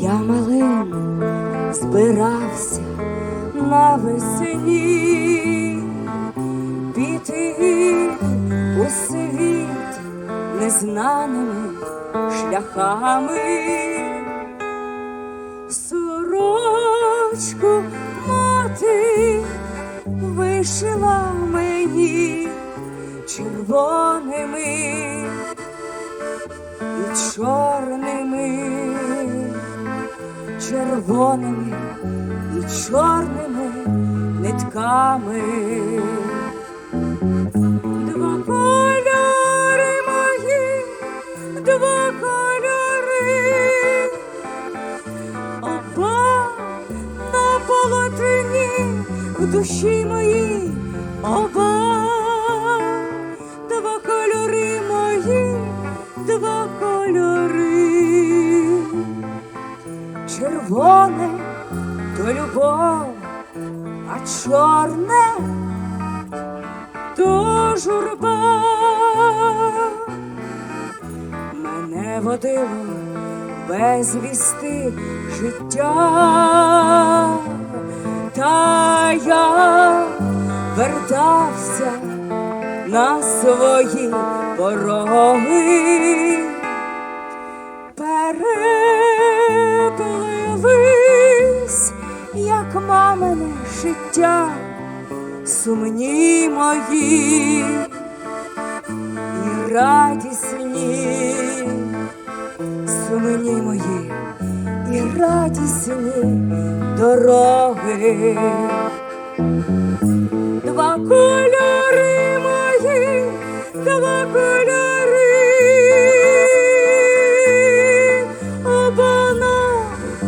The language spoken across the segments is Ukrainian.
Я малим збирався навесні піти у світ незнаними шляхами. Сорочку мати вишила мені червоними і чорними, червоними і чорними нитками. Два кольори мої, два кольори, оба на полотні в душі моїй, оба, червоне то любов, а чорне то журба. Мене водило без вісти життя, та я вертався на свої пороги, життя, сумні мої і радісні, сумні мої і радісні дороги. Два кольори мої, два кольори, оба на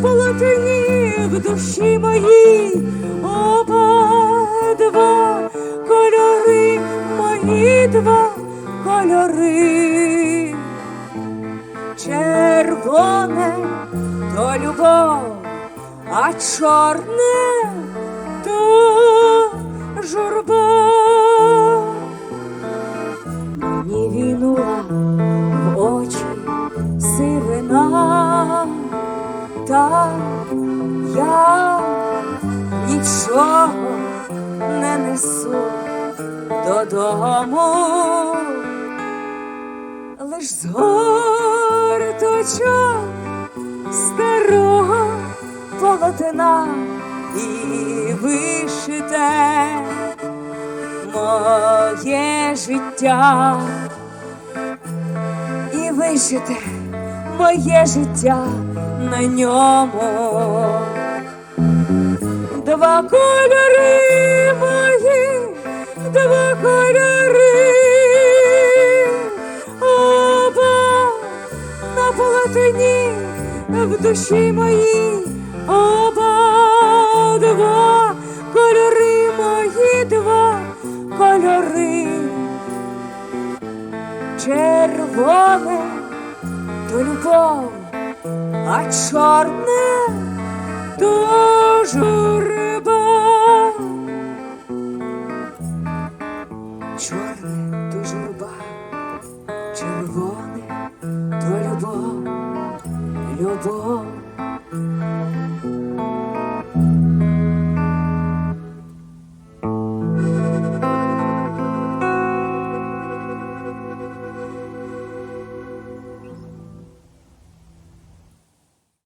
полотні в душі моїй, оба два кольори, мої два кольори. Червоне то любов, а чорне то журба. Мені війнула в очі сивина, та нічого не несу додому лиш з старого полотна і вишите моє життя, і вишите моє життя на ньому. Два кольори мої, два кольори, оба на полотні в душі моїй, оба два кольори мої, два кольори, червоне то любов, а чорне то Чорне то журба, червоне то любов, любов,